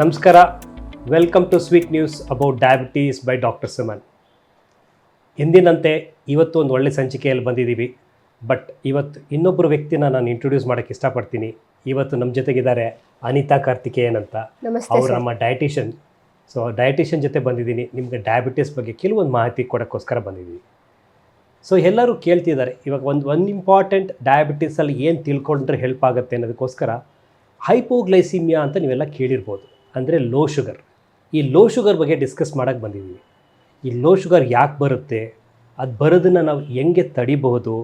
ನಮಸ್ಕಾರ. Welcome to sweet news about diabetes by doctor Suman ಎಂದಿನಂತೆ ಇವತ್ತು ಒಂದು ಒಳ್ಳೆ ಸಂಚಿಕೆಯಲ್ಲಿ ಬಂದಿದ್ದೀವಿ. ಬಟ್ ಇವತ್ತು ಇನ್ನೊಬ್ಬರು ವ್ಯಕ್ತಿನ ನಾನು ಇಂಟ್ರೊಡ್ಯೂಸ್ ಮಾಡೋಕ್ಕೆ ಇಷ್ಟಪಡ್ತೀನಿ. ಇವತ್ತು ನಮ್ಮ ಜೊತೆಗಿದ್ದಾರೆ ಅನಿತಾ ಕಾರ್ತಿಕೇಯನ್ ಅಂತ. ಅವರು ಅವ್ರು ನಮ್ಮ ಡಯಟಿಷಿಯನ್ ಸೊ ಡಯಟಿಷಿಯನ್ ಜೊತೆ ಬಂದಿದ್ದೀನಿ. ನಿಮಗೆ ಡಯಾಬಿಟೀಸ್ ಬಗ್ಗೆ ಕೆಲವೊಂದು ಮಾಹಿತಿ ಕೊಡೋಕ್ಕೋಸ್ಕರ ಬಂದಿದ್ದೀವಿ. ಸೊ ಎಲ್ಲರೂ ಕೇಳ್ತಿದ್ದಾರೆ. ಇವಾಗ ಒಂದು ಒಂದು ಇಂಪಾರ್ಟೆಂಟ್ ಡಯಾಬಿಟೀಸಲ್ಲಿ ಏನು ತಿಳ್ಕೊಂಡ್ರೆ ಹೆಲ್ಪ್ ಆಗುತ್ತೆ ಅನ್ನೋದಕ್ಕೋಸ್ಕರ ಹೈಪೋಗ್ಲೈಸಿಮಿಯಾ ಅಂತ ನೀವೆಲ್ಲ ಕೇಳಿರ್ಬೋದು. ಅಂದರೆ ಲೋ ಶುಗರ್ ಈ ಲೋ ಶುಗರ್ ಬಗ್ಗೆ ಡಿಸ್ಕಸ್ ಮಾಡೋಕ್ಕೆ ಬಂದಿದ್ದೀವಿ ಈ ಲೋ ಶುಗರ್ ಯಾಕೆ ಬರುತ್ತೆ? ಅದು ಬರೋದನ್ನು ನಾವು ಹೆಂಗೆ ತಡಿಬಹುದು?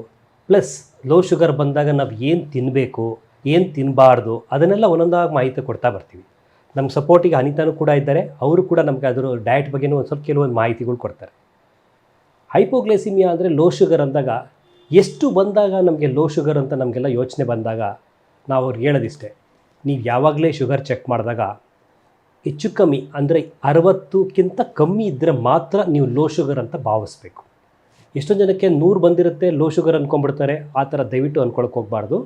ಪ್ಲಸ್ ಲೋ ಶುಗರ್ ಬಂದಾಗ ನಾವು ಏನು ತಿನ್ನಬೇಕು ಏನು ತಿನ್ನಬಾರ್ದು ಅದನ್ನೆಲ್ಲ ಒಂದೊಂದಾಗಿ ಮಾಹಿತಿ ಕೊಡ್ತಾ ಬರ್ತೀವಿ. ನಮ್ಮ ಸಪೋರ್ಟಿಗೆ ಅನಿತಾನು ಕೂಡ ಇದ್ದಾರೆ. ಅವರು ಕೂಡ ನಮಗೆ ಅದರ ಡಯಟ್ ಬಗ್ಗೆನೂ ಒಂದು ಸ್ವಲ್ಪ ಕೆಲವೊಂದು ಮಾಹಿತಿಗಳು ಕೊಡ್ತಾರೆ. ಹೈಪೋಗ್ಲೈಸಿಮಿಯಾ ಅಂದರೆ ಲೋ ಶುಗರ್ ಅಂದಾಗ ಎಷ್ಟು ಬಂದಾಗ ನಮಗೆ ಲೋ ಶುಗರ್ ಅಂತ ನಮಗೆಲ್ಲ ಯೋಚನೆ ಬಂದಾಗ ನಾವು ಅವ್ರಿಗೆ ಹೇಳೋದಿಷ್ಟೇ. ನೀವು ಯಾವಾಗಲೇ ಶುಗರ್ ಚೆಕ್ ಮಾಡಿದಾಗ ಹೆಚ್ಚು ಕಮ್ಮಿ ಅಂದರೆ ಅರವತ್ತಕ್ಕಿಂತ ಕಮ್ಮಿ ಇದ್ದರೆ ಮಾತ್ರ ನೀವು ಲೋ ಶುಗರ್ ಅಂತ ಭಾವಿಸ್ಬೇಕು. ಎಷ್ಟೊಂದು ಜನಕ್ಕೆ ನೂರು ಬಂದಿರುತ್ತೆ ಲೋ ಶುಗರ್ ಅಂದ್ಕೊಂಡ್ಬಿಡ್ತಾರೆ ಆ ಥರ ದಯವಿಟ್ಟು ಅಂದ್ಕೊಳಕ್ಕೆ ಹೋಗಬಾರ್ದು.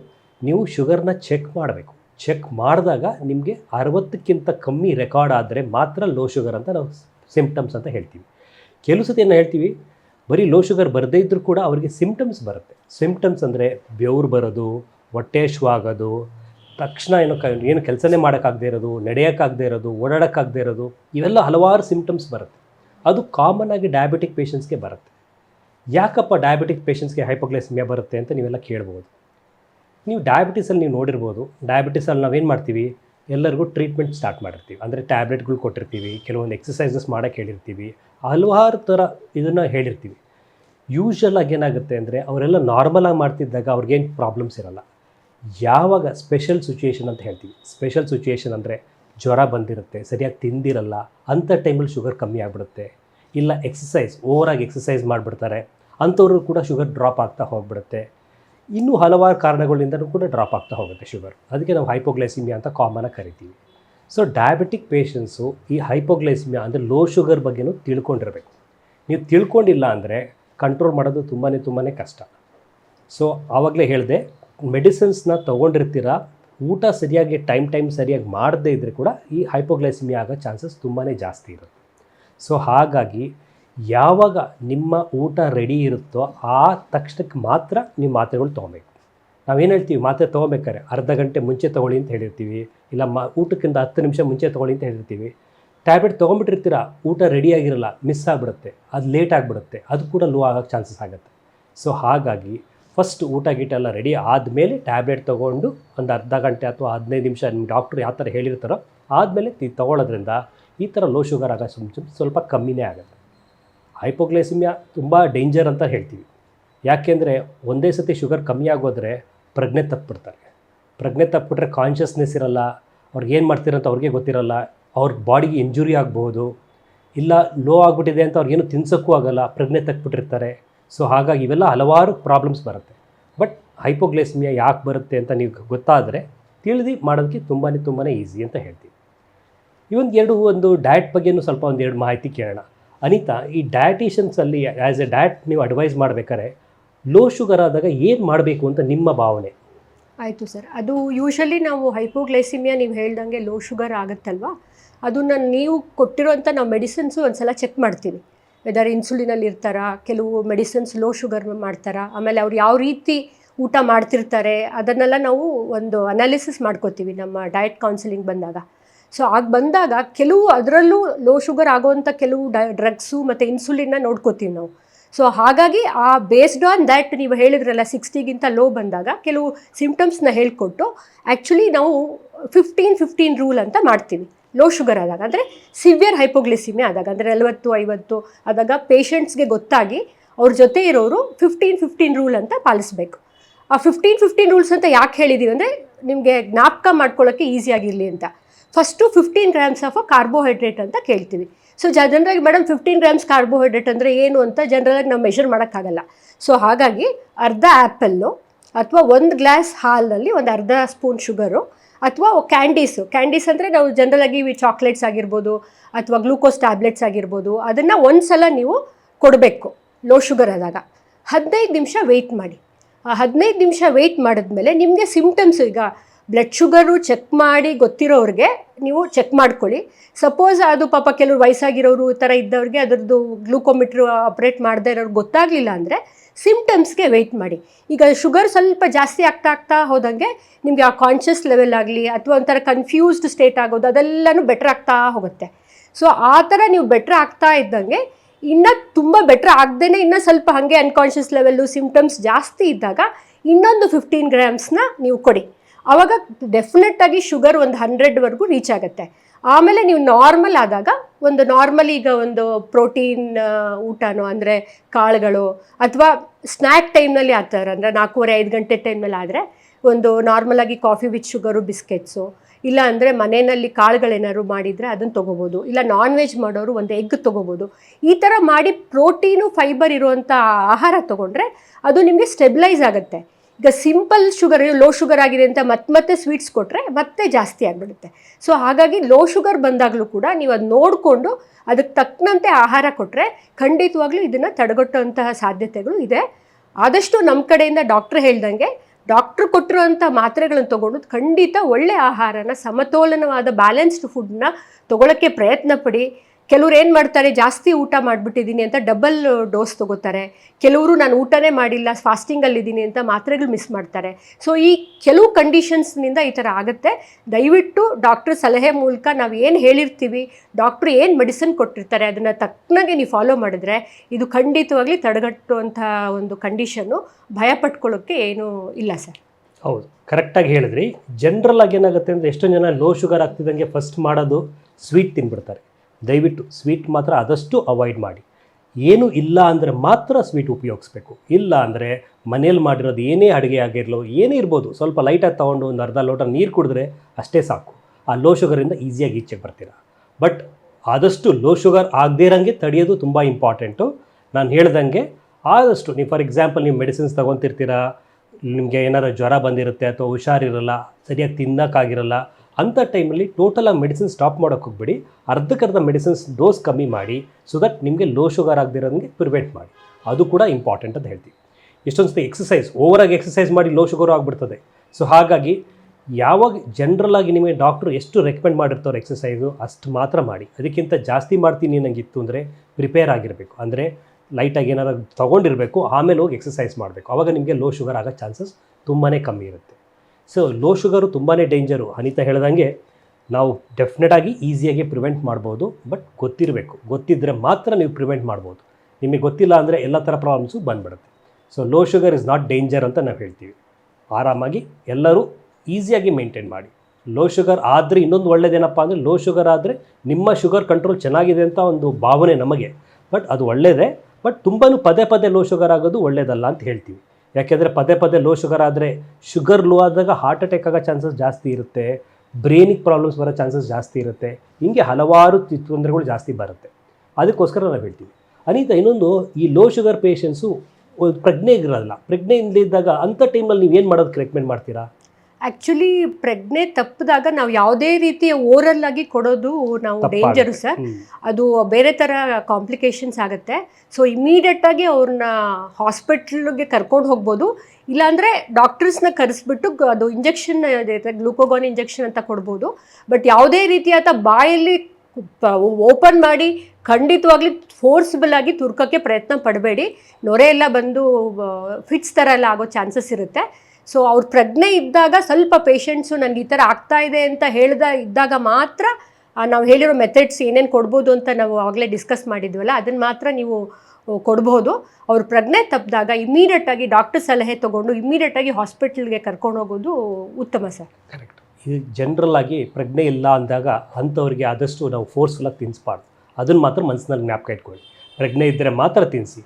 ನೀವು ಶುಗರ್ನ ಚೆಕ್ ಮಾಡಬೇಕು. ಚೆಕ್ ಮಾಡಿದಾಗ ನಿಮಗೆ ಅರವತ್ತಕ್ಕಿಂತ ಕಮ್ಮಿ ರೆಕಾರ್ಡ್ ಆದರೆ ಮಾತ್ರ ಲೋ ಶುಗರ್ ಅಂತ ನಾವು ಸಿಂಪ್ಟಮ್ಸ್ ಅಂತ ಹೇಳ್ತೀವಿ. ಕೆಲವು ಸತಿ ಏನು ಹೇಳ್ತೀವಿ, ಬರೀ ಲೋ ಶುಗರ್ ಬರದೇ ಇದ್ದರೂ ಕೂಡ ಅವರಿಗೆ ಸಿಂಪ್ಟಮ್ಸ್ ಬರುತ್ತೆ. ಸಿಂಪ್ಟಮ್ಸ್ ಅಂದರೆ ಬೆವ್ರು ಬರೋದು, ಹೊಟ್ಟೆ ಶುವಾಗೋದು ತಕ್ಷಣ ಏನು ಏನು ಕೆಲಸನೇ ಮಾಡೋಕ್ಕಾಗದೇ ಇರೋದು, ನಡೆಯೋಕ್ಕಾಗದೇ ಇರೋದು, ಓಡಾಡೋಕ್ಕಾಗದೇ ಇರೋದು, ಇವೆಲ್ಲ ಹಲವಾರು ಸಿಂಪ್ಟಮ್ಸ್ ಬರುತ್ತೆ. ಅದು ಕಾಮನ್ ಆಗಿ ಡಯಾಬಿಟಿಕ್ ಪೇಷಂಟ್ಸ್ಗೆ ಬರುತ್ತೆ. ಯಾಕಪ್ಪ ಡಯಾಬಿಟಿಕ್ ಪೇಷಂಟ್ಸ್ಗೆ ಹೈಪೋಗ್ಲೈಸಿಮಿಯಾ ಬರುತ್ತೆ ಅಂತ ನೀವೆಲ್ಲ ಕೇಳ್ಬೋದು. ನೀವು ಡಯಾಬಿಟಿಸಲ್ಲಿ ನೀವು ನೋಡಿರ್ಬೋದು. ಡಯಾಬಿಟಿಸಲ್ಲಿ ನಾವೇನು ಮಾಡ್ತೀವಿ? ಎಲ್ಲರಿಗೂ ಟ್ರೀಟ್ಮೆಂಟ್ ಸ್ಟಾರ್ಟ್ ಮಾಡಿರ್ತೀವಿ. ಅಂದರೆ ಟ್ಯಾಬ್ಲೆಟ್ಗಳು ಕೊಟ್ಟಿರ್ತೀವಿ, ಕೆಲವೊಂದು ಎಕ್ಸಸೈಸಸ್ ಮಾಡೋಕ್ಕೆ ಹೇಳಿರ್ತೀವಿ, ಹಲವಾರು ಥರ ಇದನ್ನು ಹೇಳಿರ್ತೀವಿ. ಯೂಶಲ್ ಆಗಿ ಏನಾಗುತ್ತೆ ಅಂದರೆ ಅವರೆಲ್ಲ ನಾರ್ಮಲಾಗಿ ಮಾಡ್ತಿದ್ದಾಗ ಅವ್ರಿಗೇನು ಪ್ರಾಬ್ಲಮ್ಸ್ ಇರಲ್ಲ. ಯಾವಾಗ ಸ್ಪೆಷಲ್ ಸಿಚುಯೇಷನ್ ಅಂತ ಹೇಳ್ತೀವಿ. ಸ್ಪೆಷಲ್ ಸಿಚುಯೇಷನ್ ಅಂದರೆ ಜ್ವರ ಬಂದಿರುತ್ತೆ, ಸರಿಯಾಗಿ ತಿಂದಿರಲ್ಲ ಅಂಥ ಟೈಮಲ್ಲಿ ಶುಗರ್ ಕಮ್ಮಿ ಆಗಿಬಿಡುತ್ತೆ. ಇಲ್ಲ ಎಕ್ಸಸೈಸ್ ಓವರಾಗಿ ಎಕ್ಸಸೈಸ್ ಮಾಡಿಬಿಡ್ತಾರೆ, ಅಂಥವ್ರು ಕೂಡ ಶುಗರ್ ಡ್ರಾಪ್ ಆಗ್ತಾ ಹೋಗ್ಬಿಡುತ್ತೆ. ಇನ್ನೂ ಹಲವಾರು ಕಾರಣಗಳಿಂದಲೂ ಕೂಡ ಡ್ರಾಪ್ ಆಗ್ತಾ ಹೋಗುತ್ತೆ ಶುಗರ್ ಅದಕ್ಕೆ ನಾವು ಹೈಪೋಗ್ಲೈಸಿಮಿಯಾ ಅಂತ ಕಾಮನಾಗಿ ಕರಿತೀವಿ. ಸೊ ಡಯಾಬಿಟಿಕ್ ಪೇಷಂಟ್ಸು ಈ ಹೈಪೋಗ್ಲೈಸಿಮಿಯಾ ಅಂದರೆ ಲೋ ಶುಗರ್ ಬಗ್ಗೆನೂ ತಿಳ್ಕೊಂಡಿರಬೇಕು. ನೀವು ತಿಳ್ಕೊಂಡಿಲ್ಲ ಅಂದರೆ ಕಂಟ್ರೋಲ್ ಮಾಡೋದು ತುಂಬಾ ತುಂಬಾ ಕಷ್ಟ. ಸೊ ಆವಾಗಲೇ ಹೇಳಿದೆ ಮೆಡಿಸಿನ್ಸ್ನ ತೊಗೊಂಡಿರ್ತೀರ? ಊಟ ಸರಿಯಾಗಿ ಟೈಮ್ ಟೈಮ್ ಸರಿಯಾಗಿ ಮಾಡದೇ ಇದ್ದರೆ ಕೂಡ ಈ ಹೈಪೋಗ್ಲೈಸಿಮಿಯಾ ಆಗೋ ಚಾನ್ಸಸ್ ತುಂಬಾ ಜಾಸ್ತಿ ಇರುತ್ತೆ. ಸೊ ಹಾಗಾಗಿ ಯಾವಾಗ ನಿಮ್ಮ ಊಟ ರೆಡಿ ಇರುತ್ತೋ ಆ ತಕ್ಷಣಕ್ಕೆ ಮಾತ್ರ ನೀವು ಮಾತ್ರೆಗಳು ತೊಗೋಬೇಕು. ನಾವೇನು ಹೇಳ್ತೀವಿ? ಮಾತ್ರೆ ತೊಗೊಬೇಕಾದ್ರೆ ಅರ್ಧ ಗಂಟೆ ಮುಂಚೆ ತೊಗೊಳ್ಳಿ ಅಂತ ಹೇಳಿರ್ತೀವಿ. ಇಲ್ಲ ಮ, ಊಟಕ್ಕಿಂತ ಹತ್ತು ನಿಮಿಷ ಮುಂಚೆ ತೊಗೊಳ್ಳಿ ಅಂತ ಹೇಳಿರ್ತೀವಿ. ಟ್ಯಾಬ್ಲೆಟ್ ತೊಗೊಂಬಿಟ್ಟಿರ್ತೀರ ಊಟ ರೆಡಿ ಆಗಿರಲ್ಲ, ಮಿಸ್ ಆಗಿಬಿಡುತ್ತೆ. ಅದು ಲೇಟ್ ಆಗಿಬಿಡುತ್ತೆ. ಅದು ಕೂಡ ಲೋ ಆಗೋಕ್ಕೆ ಚಾನ್ಸಸ್ ಆಗುತ್ತೆ. ಸೊ ಹಾಗಾಗಿ ಫಸ್ಟ್ ಊಟ ಗೀಟ ಎಲ್ಲ ರೆಡಿ ಆದಮೇಲೆ ಟ್ಯಾಬ್ಲೆಟ್ ತೊಗೊಂಡು ಒಂದು ಅರ್ಧ ಗಂಟೆ ಅಥವಾ ಹದಿನೈದು ನಿಮಿಷ ನಿಮ್ಮ ಡಾಕ್ಟ್ರು ಯಾವ ಥರ ಹೇಳಿರ್ತಾರೋ ಆದಮೇಲೆ ತಿ ತೊಗೊಳ್ಳೋದ್ರಿಂದ ಈ ಥರ ಲೋ ಶುಗರ್ ಆಗೋ ಸ್ವಲ್ಪ ಕಮ್ಮಿನೇ ಆಗುತ್ತೆ. ಹೈಪೋಗ್ಲೈಸಿಮಿಯಾ ತುಂಬ ಡೇಂಜರ್ ಅಂತ ಹೇಳ್ತೀವಿ. ಯಾಕೆಂದರೆ ಒಂದೇ ಸತಿ ಶುಗರ್ ಕಮ್ಮಿ ಆಗೋದ್ರೆ ಪ್ರಜ್ಞೆ ತಪ್ಪಿಬಿಡ್ತಾರೆ. ಪ್ರಜ್ಞೆ ತಪ್ಪಿಬಿಟ್ರೆ ಕಾನ್ಷಿಯಸ್ನೆಸ್ ಇರಲ್ಲ, ಅವ್ರಿಗೆ ಏನು ಮಾಡ್ತೀರಂತ ಅವ್ರಿಗೆ ಗೊತ್ತಿರಲ್ಲ, ಅವ್ರ ಬಾಡಿಗೆ ಇಂಜುರಿ ಆಗ್ಬೋದು, ಇಲ್ಲ ಲೋ ಆಗಿಬಿಟ್ಟಿದೆ ಅಂತ ಅವ್ರಿಗೇನು ತಿನ್ಸೋಕ್ಕೂ ಆಗಲ್ಲ, ಪ್ರಜ್ಞೆ ತಪ್ಪಿಬಿಟ್ಟಿರ್ತಾರೆ. ಸೊ ಹಾಗಾಗಿ ಇವೆಲ್ಲ ಹಲವಾರು ಪ್ರಾಬ್ಲಮ್ಸ್ ಬರುತ್ತೆ. ಬಟ್ ಹೈಪೋಗ್ಲೈಸಿಮಿಯಾ ಯಾಕೆ ಬರುತ್ತೆ ಅಂತ ನೀವು ಗೊತ್ತಾದರೆ ತಿಳಿದು ಮಾಡೋದಕ್ಕೆ ತುಂಬಾ ತುಂಬಾ ಈಸಿ ಅಂತ ಹೇಳ್ತೀವಿ. ಈ ಒಂದು ಎರಡು ಒಂದು ಡಯಟ್ ಬಗ್ಗೆನೂ ಸ್ವಲ್ಪ ಒಂದು ಎರಡು ಮಾಹಿತಿ ಕೇಳೋಣ. ಅನಿತಾ, ಈ ಡಯಟಿಷನ್ಸಲ್ಲಿ ಆ್ಯಸ್ ಎ ಡಯಟ್ ನೀವು ಅಡ್ವೈಸ್ ಮಾಡಬೇಕಾದ್ರೆ ಲೋ ಶುಗರ್ ಆದಾಗ ಏನು ಮಾಡಬೇಕು ಅಂತ ನಿಮ್ಮ ಭಾವನೆ? ಆಯಿತು ಸರ್. ಅದು ಯೂಶಲಿ ನಾವು ಹೈಪೋಗ್ಲೈಸಿಮಿಯಾ ನೀವು ಹೇಳ್ದಂಗೆ ಲೋ ಶುಗರ್ ಆಗುತ್ತಲ್ವಾ? ಅದನ್ನು ನೀವು ಕೊಟ್ಟಿರೋಂಥ ನಾವು ಮೆಡಿಸಿನ್ಸು ಒಂದು ಸಲ ಚೆಕ್ ಮಾಡ್ತೀವಿ. ವೆದರ್ ಇನ್ಸುಲಿನಲ್ಲಿ ಇರ್ತಾರ ಕೆಲವು ಮೆಡಿಸಿನ್ಸ್ ಲೋ ಶುಗರ್ ಮಾಡ್ತಾರಾ, ಆಮೇಲೆ ಅವ್ರು ಯಾವ ರೀತಿ ಊಟ ಮಾಡ್ತಿರ್ತಾರೆ, ಅದನ್ನೆಲ್ಲ ನಾವು ಒಂದು ಅನಾಲಿಸಿಸ್ ಮಾಡ್ಕೋತೀವಿ ನಮ್ಮ ಡಯಟ್ ಕೌನ್ಸಿಲಿಂಗ್ ಬಂದಾಗ. ಸೊ ಆಗ ಬಂದಾಗ ಕೆಲವು ಅದರಲ್ಲೂ ಲೋ ಶುಗರ್ ಆಗೋವಂಥ ಕೆಲವು ಡ ಡ್ರಗ್ಸು ಮತ್ತು ಇನ್ಸುಲಿನ್ನ ನೋಡ್ಕೋತೀವಿ ನಾವು. ಸೊ ಹಾಗಾಗಿ ಆ ಬೇಸ್ಡ್ ಆನ್ ದ್ಯಾಟ್ ನೀವು ಹೇಳಿದ್ರಲ್ಲ ಸಿಕ್ಸ್ಟಿಗಿಂತ ಲೋ ಬಂದಾಗ ಕೆಲವು ಸಿಂಪ್ಟಮ್ಸ್ನ ಹೇಳಿಕೊಟ್ಟು ಆ್ಯಕ್ಚುಲಿ ನಾವು ಫಿಫ್ಟೀನ್ ಫಿಫ್ಟೀನ್ ರೂಲ್ ಅಂತ ಮಾಡ್ತೀವಿ. ಲೋ ಶುಗರ್ ಆದಾಗ, ಅಂದರೆ ಸಿವಿಯರ್ ಹೈಪೋಗ್ಲಿಸಿಮಿ ಆದಾಗ, ಅಂದರೆ ನಲವತ್ತು, ಐವತ್ತು ಆದಾಗ ಪೇಷಂಟ್ಸ್ಗೆ ಗೊತ್ತಾಗಿ ಅವ್ರ ಜೊತೆ ಇರೋರು ಫಿಫ್ಟೀನ್ ಫಿಫ್ಟೀನ್ ರೂಲ್ ಅಂತ ಪಾಲಿಸಬೇಕು. ಆ ಫಿಫ್ಟೀನ್ ಫಿಫ್ಟೀನ್ ರೂಲ್ಸ್ ಅಂತ ಯಾಕೆ ಹೇಳಿದ್ದೀವಿ ಅಂದರೆ ನಿಮಗೆ ಜ್ಞಾಪಕ ಮಾಡ್ಕೊಳ್ಳೋಕ್ಕೆ ಈಸಿಯಾಗಿರಲಿ ಅಂತ. First fifteen grams of carbohydrate ಅಂತ ಕೇಳ್ತೀವಿ. ಸೊ ಜನರಾಗಿ ಮೇಡಮ್ ಫಿಫ್ಟೀನ್ ಗ್ರಾಮ್ಸ್ ಕಾರ್ಬೋಹೈಡ್ರೇಟ್ ಅಂದರೆ ಏನು ಅಂತ ಜನರಲ್ಲಾಗಿ ನಾವು ಮೆಷರ್ ಮಾಡೋಕ್ಕಾಗಲ್ಲ. ಸೊ ಹಾಗಾಗಿ ಅರ್ಧ ಆ್ಯಪಲ್ಲು ಅಥವಾ ಒಂದು ಗ್ಲಾಸ್ ಹಾಲಲ್ಲಿ ಒಂದು ಅರ್ಧ ಸ್ಪೂನ್ ಶುಗರು ಅಥವಾ ಕ್ಯಾಂಡೀಸು ಕ್ಯಾಂಡೀಸ್ ಅಂದರೆ ನಾವು ಜನರಲಾಗಿ ಚಾಕ್ಲೇಟ್ಸ್ ಆಗಿರ್ಬೋದು, ಅಥವಾ ಗ್ಲೂಕೋಸ್ ಟ್ಯಾಬ್ಲೆಟ್ಸ್ ಆಗಿರ್ಬೋದು, ಅದನ್ನು ಒಂದು ಸಲ ನೀವು ಕೊಡಬೇಕು ಲೋ ಶುಗರ್ ಆದಾಗ. ಹದಿನೈದು ನಿಮಿಷ ವೆಯ್ಟ್ ಮಾಡಿ. ಆ ಹದಿನೈದು ನಿಮಿಷ ವೆಯ್ಟ್ ಮಾಡಿದ್ಮೇಲೆ ನಿಮಗೆ ಸಿಮ್ಟಮ್ಸ್ ಈಗ ಬ್ಲಡ್ ಶುಗರು ಚೆಕ್ ಮಾಡಿ ಗೊತ್ತಿರೋರಿಗೆ ನೀವು ಚೆಕ್ ಮಾಡ್ಕೊಳ್ಳಿ. ಸಪೋಸ್ ಅದು ಪಾಪ ಕೆಲವರು ವಯಸ್ಸಾಗಿರೋರು ಈ ಥರ ಇದ್ದವ್ರಿಗೆ ಅದರದ್ದು ಗ್ಲೂಕೋಮೀಟ್ರ್ ಆಪ್ರೇಟ್ ಮಾಡದೇ ಇರೋರು ಗೊತ್ತಾಗಲಿಲ್ಲ ಅಂದರೆ ಸಿಮ್ಟಮ್ಸ್ಗೆ ವೆಯ್ಟ್ ಮಾಡಿ. ಈಗ ಶುಗರ್ ಸ್ವಲ್ಪ ಜಾಸ್ತಿ ಆಗ್ತಾ ಆಗ್ತಾ ಹೋದಂಗೆ ನಿಮಗೆ ಆ ಕಾನ್ಷಿಯಸ್ ಲೆವೆಲ್ ಆಗಲಿ ಅಥವಾ ಒಂಥರ ಕನ್ಫ್ಯೂಸ್ಡ್ ಸ್ಟೇಟ್ ಆಗೋದು ಅದೆಲ್ಲನೂ ಬೆಟ್ರ್ ಆಗ್ತಾ ಹೋಗುತ್ತೆ. ಸೊ ಆ ಥರ ನೀವು ಬೆಟ್ರ್ ಆಗ್ತಾ ಇದ್ದಂಗೆ ಇನ್ನೂ ತುಂಬ ಬೆಟ್ರ್ ಆಗದೇ ಇನ್ನೂ ಸ್ವಲ್ಪ ಹಾಗೆ ಅನ್ಕಾನ್ಷಿಯಸ್ ಲೆವೆಲ್ಲು ಸಿಮ್ಟಮ್ಸ್ ಜಾಸ್ತಿ ಇದ್ದಾಗ ಇನ್ನೊಂದು ಫಿಫ್ಟೀನ್ ಗ್ರಾಮ್ಸ್ನ ನೀವು ಕೊಡಿ. ಆವಾಗ ಡೆಫಿನೆಟ್ಟಾಗಿ ಶುಗರ್ ಒಂದು ಹಂಡ್ರೆಡ್ವರೆಗೂ ರೀಚ್ ಆಗುತ್ತೆ. ಆಮೇಲೆ ನೀವು ನಾರ್ಮಲ್ ಆದಾಗ ಒಂದು ನಾರ್ಮಲ್ ಈಗ ಒಂದು ಪ್ರೋಟೀನ್ ಊಟನೋ ಅಂದರೆ ಕಾಳುಗಳು ಅಥವಾ ಸ್ನ್ಯಾಕ್ ಟೈಮ್ನಲ್ಲಿ ಆ ಥರ ಅಂದರೆ ನಾಲ್ಕೂವರೆ, ಐದು ಗಂಟೆ ಟೈಮ್ನಲ್ಲಿ ಆದರೆ ಒಂದು ನಾರ್ಮಲ್ ಆಗಿ ಕಾಫಿ ವಿತ್ ಶುಗರು ಬಿಸ್ಕೆಟ್ಸು ಇಲ್ಲ ಅಂದರೆ ಮನೆಯಲ್ಲಿ ಕಾಳುಗಳೇನಾದ್ರು ಮಾಡಿದರೆ ಅದನ್ನು ತೊಗೋಬೋದು, ಇಲ್ಲ ನಾನ್ ವೆಜ್ ಮಾಡೋರು ಒಂದು ಎಗ್ ತೊಗೋಬೋದು. ಈ ಥರ ಮಾಡಿ ಪ್ರೋಟೀನು ಫೈಬರ್ ಇರುವಂಥ ಆಹಾರ ತೊಗೊಂಡ್ರೆ ಅದು ನಿಮಗೆ ಸ್ಟೆಬಿಲೈಸ್ ಆಗುತ್ತೆ. ಈಗ ಸಿಂಪಲ್ ಶುಗರ್, ಲೋ ಶುಗರ್ ಆಗಿದೆ ಅಂತ ಮತ್ತೆ ಮತ್ತೆ ಸ್ವೀಟ್ಸ್ ಕೊಟ್ಟರೆ ಮತ್ತೆ ಜಾಸ್ತಿ ಆಗಿಬಿಡುತ್ತೆ. ಸೊ ಹಾಗಾಗಿ ಲೋ ಶುಗರ್ ಬಂದಾಗಲೂ ಕೂಡ ನೀವು ಅದು ನೋಡಿಕೊಂಡು ಅದಕ್ಕೆ ತಕ್ಕಂತೆ ಆಹಾರ ಕೊಟ್ಟರೆ ಖಂಡಿತವಾಗ್ಲೂ ಇದನ್ನು ತಡೆಗಟ್ಟುವಂತಹ ಸಾಧ್ಯತೆಗಳು ಇದೆ. ಆದಷ್ಟು ನಮ್ಮ ಕಡೆಯಿಂದ ಡಾಕ್ಟ್ರ್ ಹೇಳ್ದಂಗೆ ಡಾಕ್ಟ್ರ್ ಕೊಟ್ಟಿರುವಂಥ ಮಾತ್ರೆಗಳನ್ನು ತೊಗೊಂಡು ಖಂಡಿತ ಒಳ್ಳೆ ಆಹಾರನ ಸಮತೋಲನವಾದ ಬ್ಯಾಲೆನ್ಸ್ಡ್ ಫುಡ್ನ ತೊಗೊಳಕ್ಕೆ ಪ್ರಯತ್ನ ಪಡಿ. ಕೆಲವ್ರು ಏನು ಮಾಡ್ತಾರೆ, ಜಾಸ್ತಿ ಊಟ ಮಾಡಿಬಿಟ್ಟಿದ್ದೀನಿ ಅಂತ ಡಬಲ್ ಡೋಸ್ ತಗೋತಾರೆ. ಕೆಲವರು ನಾನು ಊಟನೇ ಮಾಡಿಲ್ಲ ಫಾಸ್ಟಿಂಗಲ್ಲಿದ್ದೀನಿ ಅಂತ ಮಾತ್ರೆಗಳು ಮಿಸ್ ಮಾಡ್ತಾರೆ. ಸೊ ಈ ಕೆಲವು ಕಂಡೀಷನ್ಸ್ನಿಂದ ಈ ಥರ ಆಗುತ್ತೆ. ದಯವಿಟ್ಟು ಡಾಕ್ಟ್ರ್ ಸಲಹೆ ಮೂಲಕ ನಾವು ಏನು ಹೇಳಿರ್ತೀವಿ ಡಾಕ್ಟ್ರು ಏನು ಮೆಡಿಸಿನ್ ಕೊಟ್ಟಿರ್ತಾರೆ, ಅದನ್ನು ತಕ್ಕನಾಗೆ ನೀವು ಫಾಲೋ ಮಾಡಿದ್ರೆ ಇದು ಖಂಡಿತವಾಗ್ಲಿ ತಡೆಗಟ್ಟುವಂಥ ಒಂದು ಕಂಡೀಷನ್ನು ಭಯ ಪಟ್ಕೊಳ್ಳೋಕ್ಕೆ ಏನೂ ಇಲ್ಲ ಸರ್. ಹೌದು. ಕರೆಕ್ಟಾಗಿ ಹೇಳಿದ್ರಿ. ಜನರಲ್ ಆಗಿ ಏನಾಗುತ್ತೆ ಅಂದರೆ ಎಷ್ಟೊಂದು ಜನ ಲೋ ಶುಗರ್ ಆಗ್ತಿದ್ದಂಗೆ ಫಸ್ಟ್ ಮಾಡೋದು ಸ್ವೀಟ್ ತಿನ್ಬಿಡ್ತಾರೆ. ದಯವಿಟ್ಟು ಸ್ವೀಟ್ ಮಾತ್ರ ಆದಷ್ಟು ಅವಾಯ್ಡ್ ಮಾಡಿ. ಏನು ಇಲ್ಲ ಅಂದರೆ ಮಾತ್ರ ಸ್ವೀಟ್ ಉಪಯೋಗಿಸ್ಬೇಕು. ಇಲ್ಲ ಅಂದರೆ ಮನೇಲಿ ಮಾಡಿರೋದು ಏನೇ ಅಡುಗೆ ಆಗಿರಲೋ, ಏನೇ ಇರ್ಬೋದು, ಸ್ವಲ್ಪ ಲೈಟಾಗಿ ತೊಗೊಂಡು ಒಂದು ಅರ್ಧ ಲೋಟ ನೀರು ಕುಡಿದ್ರೆ ಅಷ್ಟೇ ಸಾಕು. ಆ ಲೋ ಶುಗರಿಂದ ಈಸಿಯಾಗಿ ಈಚೆಗೆ ಬರ್ತೀರಾ. ಬಟ್ ಆದಷ್ಟು ಲೋ ಶುಗರ್ ಆಗದೇ ಇರೋಂಗೆ ತಡೆಯೋದು ತುಂಬ ಇಂಪಾರ್ಟೆಂಟು ನಾನು ಹೇಳ್ದಂಗೆ ಆದಷ್ಟು ನೀವು ಫಾರ್ ಎಕ್ಸಾಂಪಲ್ ನೀವು ಮೆಡಿಸಿನ್ಸ್ ತೊಗೊತಿರ್ತೀರಾ, ನಿಮಗೆ ಏನಾರು ಜ್ವರ ಬಂದಿರುತ್ತೆ ಅಥವಾ ಹುಷಾರಿರಲ್ಲ, ಸರಿಯಾಗಿ ತಿನ್ನೋಕ್ಕಾಗಿರಲ್ಲ ಅಂಥ ಟೈಮಲ್ಲಿ ಟೋಟಲಾಗಿ ಮೆಡಿಸಿನ್ ಸ್ಟಾಪ್ ಮಾಡೋಕ್ಕೆ ಹೋಗ್ಬೇಡಿ. ಅರ್ಧಕ್ಕರ್ಧ ಮೆಡಿಸಿನ್ಸ್ ಡೋಸ್ ಕಮ್ಮಿ ಮಾಡಿ ಸೊ ದಟ್ ನಿಮಗೆ ಲೋ ಶುಗರ್ ಆಗದಿರೋದಂಗೆ ಪ್ರಿವೆಂಟ್ ಮಾಡಿ. ಅದು ಕೂಡ ಇಂಪಾರ್ಟೆಂಟ್ ಅಂತ ಹೇಳ್ತೀವಿ. ಎಷ್ಟೊಂದು ಸತಿ ಎಕ್ಸಸೈಸ್ ಓವರಾಗಿ ಎಕ್ಸಸೈಸ್ ಮಾಡಿ ಲೋ ಶುಗರು ಆಗಿಬಿಡ್ತದೆ. ಸೊ ಹಾಗಾಗಿ ಯಾವಾಗ ಜನರಲ್ ಆಗಿ ನಿಮಗೆ ಡಾಕ್ಟ್ರು ಎಷ್ಟು ರೆಕಮೆಂಡ್ ಮಾಡಿರ್ತಾರೆ ಎಕ್ಸಸೈಸು ಅಷ್ಟು ಮಾತ್ರ ಮಾಡಿ. ಅದಕ್ಕಿಂತ ಜಾಸ್ತಿ ಮಾಡ್ತೀನಿ ನನಗಿತ್ತು ಅಂದರೆ ಪ್ರಿಪೇರ್ ಆಗಿರಬೇಕು. ಅಂದರೆ ಲೈಟಾಗಿ ಏನಾರು ತೊಗೊಂಡಿರಬೇಕು, ಆಮೇಲೆ ಹೋಗಿ ಎಕ್ಸಸೈಸ್ ಮಾಡಬೇಕು. ಆವಾಗ ನಿಮಗೆ ಲೋ ಶುಗರ್ ಆಗೋ ಚಾನ್ಸಸ್ ತುಂಬಾ ಕಮ್ಮಿ ಇರುತ್ತೆ. ಸೊ ಲೋ ಶುಗರು ತುಂಬಾ ಡೇಂಜರು ಅನಿತಾ ಹೇಳ್ದಂಗೆ ನಾವು ಡೆಫಿನೆಟಾಗಿ ಈಸಿಯಾಗಿ ಪ್ರಿವೆಂಟ್ ಮಾಡ್ಬೋದು ಬಟ್ ಗೊತ್ತಿರಬೇಕು. ಗೊತ್ತಿದ್ದರೆ ಮಾತ್ರ ನೀವು ಪ್ರಿವೆಂಟ್ ಮಾಡ್ಬೋದು. ನಿಮಗೆ ಗೊತ್ತಿಲ್ಲ ಅಂದರೆ ಎಲ್ಲ ಥರ ಪ್ರಾಬ್ಲಮ್ಸು ಬಂದ್ಬಿಡುತ್ತೆ. So low sugar is not danger ಅಂತ ನಾವು ಹೇಳ್ತೀವಿ. ಆರಾಮಾಗಿ ಎಲ್ಲರೂ ಈಸಿಯಾಗಿ ಮೇಂಟೈನ್ ಮಾಡಿ. ಲೋ ಶುಗರ್ ಆದರೆ ಇನ್ನೊಂದು ಒಳ್ಳೇದೇನಪ್ಪ ಅಂದರೆ ಲೋ ಶುಗರ್ ಆದರೆ ನಿಮ್ಮ ಶುಗರ್ ಕಂಟ್ರೋಲ್ ಚೆನ್ನಾಗಿದೆ ಅಂತ ಒಂದು ಭಾವನೆ ನಮಗೆ. ಬಟ್ ಅದು ಒಳ್ಳೆಯದೇ ಬಟ್ ತುಂಬಾ ಪದೇ ಪದೇ ಲೋ ಶುಗರ್ ಆಗೋದು ಒಳ್ಳೇದಲ್ಲ ಅಂತ ಹೇಳ್ತೀವಿ. ಯಾಕೆಂದರೆ ಪದೇ ಪದೇ ಲೋ ಶುಗರ್ ಆದರೆ ಶುಗರ್ ಲೋ ಆದಾಗ ಹಾರ್ಟ್ ಅಟ್ಯಾಕ್ ಆಗೋ ಚಾನ್ಸಸ್ ಜಾಸ್ತಿ ಇರುತ್ತೆ ಬ್ರೈನಿಗೆ ಪ್ರಾಬ್ಲಮ್ಸ್ ಬರೋ ಚಾನ್ಸಸ್ ಜಾಸ್ತಿ ಇರುತ್ತೆ, ಹೀಗೆ ಹಲವಾರು ತೊಂದರೆಗಳು ಜಾಸ್ತಿ ಬರುತ್ತೆ. ಅದಕ್ಕೋಸ್ಕರ ನಾವು ಹೇಳ್ತೀವಿ ಅನಿತ, ಇನ್ನೊಂದು ಈ ಲೋ ಶುಗರ್ ಪೇಷೆಂಟ್ಸು ಪ್ರಜ್ಞೆ ಇರಲ್ಲ. ಪ್ರಜ್ಞೆ ಇಲ್ಲದಿದ್ದಾಗ ಅಂಥ ಟೈಮಲ್ಲಿ ನೀವು ಏನು ಮಾಡೋದಕ್ಕೆ ರೆಕಮೆಂಡ್ ಮಾಡ್ತೀರಾ? ಆ್ಯಕ್ಚುಲಿ ಪ್ರಜ್ಞೆ ತಪ್ಪಿದಾಗ ನಾವು ಯಾವುದೇ ರೀತಿಯ ಓರಲ್ ಆಗಿ ಕೊಡೋದು ನಾವು ಡೇಂಜರು ಸರ್. ಅದು ಬೇರೆ ಥರ ಕಾಂಪ್ಲಿಕೇಶನ್ಸ್ ಆಗುತ್ತೆ. ಸೊ ಇಮಿಡಿಯೇಟಾಗಿ ಅವ್ರನ್ನ ಹಾಸ್ಪಿಟ್ಲಿಗೆ ಕರ್ಕೊಂಡು ಹೋಗ್ಬೋದು. ಇಲ್ಲಾಂದರೆ ಡಾಕ್ಟರ್ಸ್ನ ಕರೆಸ್ಬಿಟ್ಟು ಅದು ಇಂಜೆಕ್ಷನ್ ಗ್ಲೂಕೋಗಾನ್ ಇಂಜೆಕ್ಷನ್ ಅಂತ ಕೊಡ್ಬೋದು. ಬಟ್ ಯಾವುದೇ ರೀತಿಯಾದ ಬಾಯಲ್ಲಿ ಓಪನ್ ಮಾಡಿ ಖಂಡಿತವಾಗ್ಲಿ ಫೋರ್ಸ್ಬಲ್ ಆಗಿ ತುರ್ಕೋಕ್ಕೆ ಪ್ರಯತ್ನ ಪಡಬೇಡಿ. ನೊರೆ ಎಲ್ಲ ಬಂದು ಫಿಟ್ಸ್ ಥರ ಎಲ್ಲ ಆಗೋ ಚಾನ್ಸಸ್ ಇರುತ್ತೆ. ಸೊ ಅವ್ರ ಪ್ರಜ್ಞೆ ಇದ್ದಾಗ ಸ್ವಲ್ಪ ಪೇಷಂಟ್ಸು ನನಗೆ ಈ ಥರ ಆಗ್ತಾ ಇದೆ ಅಂತ ಹೇಳ್ದ, ಇದ್ದಾಗ ಮಾತ್ರ ನಾವು ಹೇಳಿರೋ ಮೆಥಡ್ಸ್ ಏನೇನು ಕೊಡ್ಬೋದು ಅಂತ ನಾವು ಆಗಲೇ ಡಿಸ್ಕಸ್ ಮಾಡಿದ್ವಲ್ಲ ಅದನ್ನು ಮಾತ್ರ ನೀವು ಕೊಡ್ಬೋದು. ಅವ್ರ ಪ್ರಜ್ಞೆ ತಪ್ಪಿದಾಗ ಇಮಿಡಿಯೇಟಾಗಿ ಡಾಕ್ಟರ್ ಸಲಹೆ ತೊಗೊಂಡು ಇಮ್ಮಿಡಿಯೇಟಾಗಿ ಹಾಸ್ಪಿಟ್ಲ್ಗೆ ಕರ್ಕೊಂಡು ಹೋಗೋದು ಉತ್ತಮ ಸರ್. ಕರೆಕ್ಟ್ ಇದು ಜನರಲ್ ಆಗಿ ಪ್ರಜ್ಞೆ ಇಲ್ಲ ಅಂದಾಗ ಅಂಥವ್ರಿಗೆ ಆದಷ್ಟು ನಾವು ಫೋರ್ಸ್ಫುಲ್ಲಾಗಿ ತಿನ್ನಿಸ್ಬಾರ್ದು ಅದನ್ನು ಮಾತ್ರ ಮನಸ್ಸಿನಲ್ಲಿ ಜ್ಞಾಪಕ ಇಟ್ಕೊಳ್ಳಿ. ಪ್ರಜ್ಞೆ ಇದ್ದರೆ ಮಾತ್ರ ತಿನ್ನಿಸಿ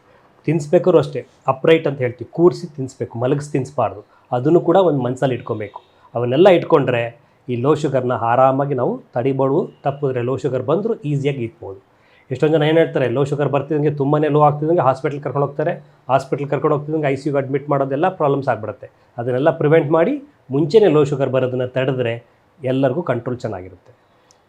ತಿನ್ನಿಸ್ಬೇಕಾದ್ರೂ ಅಷ್ಟೇ ಅಪ್ರೈಟ್ ಅಂತ ಹೇಳ್ತೀವಿ. ಕೂರಿಸಿ ತಿನ್ನಿಸ್ಬೇಕು ಮಲಗಿಸಿ ತಿನ್ನಿಸ್ಬಾರ್ದು ಅದನ್ನು ಕೂಡ ಒಂದು ಮನಸ್ಸಲ್ಲಿ ಇಟ್ಕೊಬೇಕು. ಅವನ್ನೆಲ್ಲ ಇಟ್ಕೊಂಡ್ರೆ ಈ ಲೋ ಶುಗರ್ನ ಆರಾಮಾಗಿ ನಾವು ತಡಿಬೋದು, ತಪ್ಪಿದ್ರೆ ಲೋ ಶುಗರ್ ಬಂದರೂ ಈಸಿಯಾಗಿ ಇಟ್ಬೋದು. ಎಷ್ಟೊಂದು ಜನ ಏನು ಹೇಳ್ತಾರೆ, ಲೋ ಶುಗರ್ ಬರ್ತಿದ್ದಂಗೆ ತುಂಬಾ ಲೋ ಆಗ್ತಿದ್ದಂಗೆ ಹಾಸ್ಪಿಟ್ಲ್ ಕರ್ಕೊಂಡು ಹೋಗ್ತಾರೆ. ಹಾಸ್ಪಿಟ್ಲ್ ಕರ್ಕೊಂಡು ಹೋಗ್ತಿದ್ದಂಗೆ ಐ ಸಿ ಯು ಅಡ್ಮಿಟ್ ಮಾಡೋದೆಲ್ಲ ಪ್ರಾಬ್ಲಮ್ಸ್ ಆಗಿಬಿಡುತ್ತೆ. ಅದನ್ನೆಲ್ಲ ಪ್ರಿವೆಂಟ್ ಮಾಡಿ ಮುಂಚೆನೇ ಲೋ ಶುಗರ್ ಬರೋದನ್ನು ತಡೆದ್ರೆ ಎಲ್ಲರಿಗೂ ಕಂಟ್ರೋಲ್ ಚೆನ್ನಾಗಿರುತ್ತೆ.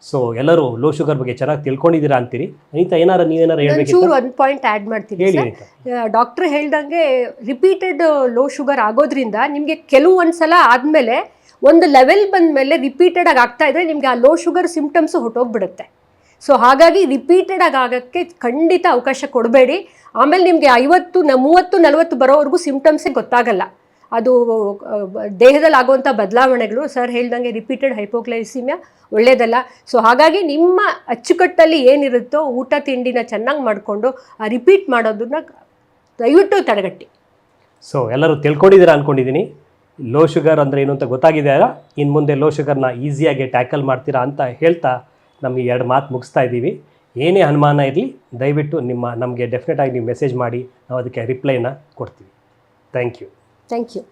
ಸೊ ಎಲ್ಲರೂ ಲೋ ಶುಗರ್ ಬಗ್ಗೆ ಚೆನ್ನಾಗಿ ತಿಳ್ಕೊಂಡಿದ್ದೀರಾ ಅಂತೀರಿ? ಅನಿತಾ ಏನಾರ ನೀವೇನಾರು ಒಂಚೂರು ಹೇಳ್ಬೇಕಿತ್ತು? ಒಂದು ಪಾಯಿಂಟ್ ಆ್ಯಡ್ ಮಾಡ್ತೀನಿ ಹೇಳಿ ಸರ್. ಅನಿತಾ. ಡಾಕ್ಟ್ರ್ ಹೇಳ್ದಂಗೆ ರಿಪೀಟೆಡ್ ಲೋ ಶುಗರ್ ಆಗೋದ್ರಿಂದ ನಿಮಗೆ ಕೆಲವು ಒಂದು ಸಲ ಆದಮೇಲೆ ಒಂದು ಲೆವೆಲ್ ಬಂದ ಮೇಲೆ ರಿಪೀಟೆಡ್ ಆಗಿ ಆಗ್ತಾ ಇದ್ರೆ ನಿಮಗೆ ಆ ಲೋ ಶುಗರ್ ಸಿಮ್ಟಮ್ಸು ಹೊಟ್ಟೋಗ್ಬಿಡುತ್ತೆ ಸೊ ಹಾಗಾಗಿ ರಿಪೀಟೆಡ್ ಆಗಿ ಆಗೋಕ್ಕೆ ಖಂಡಿತ ಅವಕಾಶ ಕೊಡಬೇಡಿ. ಆಮೇಲೆ ನಿಮಗೆ ಐವತ್ತು ನ ಮೂವತ್ತು ನಲವತ್ತು ಬರೋವರೆಗೂ ಸಿಮ್ಟಮ್ಸೇ ಗೊತ್ತಾಗಲ್ಲ. ಅದು ದೇಹದಲ್ಲಿ ಆಗುವಂಥ ಬದಲಾವಣೆಗಳು ಸರ್ ಹೇಳ್ದಂಗೆ ರಿಪೀಟೆಡ್ ಹೈಪೋಗ್ಲೈಸಿಮಿಯಾ ಒಳ್ಳೆಯದಲ್ಲ ಸೊ ಹಾಗಾಗಿ ನಿಮ್ಮ ಅಚ್ಚುಕಟ್ಟಲ್ಲಿ ಏನಿರುತ್ತೋ ಊಟ ತಿಂಡಿನ ಚೆನ್ನಾಗಿ ಮಾಡಿಕೊಂಡು ಆ ರಿಪೀಟ್ ಮಾಡೋದನ್ನ ದಯವಿಟ್ಟು ತಡೆಗಟ್ಟಿ. ಸೊ ಎಲ್ಲರೂ ತಿಳ್ಕೊಂಡಿದ್ದೀರಾ ಅಂದ್ಕೊಂಡಿದ್ದೀನಿ ಲೋ ಶುಗರ್ ಅಂದರೆ ಏನು ಅಂತ ಗೊತ್ತಾಗಿದೆಯಲ್ಲ ಇನ್ನು ಮುಂದೆ ಲೋ ಶುಗರ್ನ ಈಸಿಯಾಗಿ ಟ್ಯಾಕಲ್ ಮಾಡ್ತೀರಾ ಅಂತ ಹೇಳ್ತಾ ನಮಗೆ ಎರಡು ಮಾತು ಮುಗಿಸ್ತಾ ಇದ್ದೀವಿ. ಏನೇ ಅನುಮಾನ ಇರಲಿ, ದಯವಿಟ್ಟು ನಿಮ್ಮ, ನಮಗೆ ಡೆಫಿನೆಟಾಗಿ ನೀವು ಮೆಸೇಜ್ ಮಾಡಿ, ನಾವು ಅದಕ್ಕೆ ರಿಪ್ಲೈನ ಕೊಡ್ತೀವಿ. Thank you thank you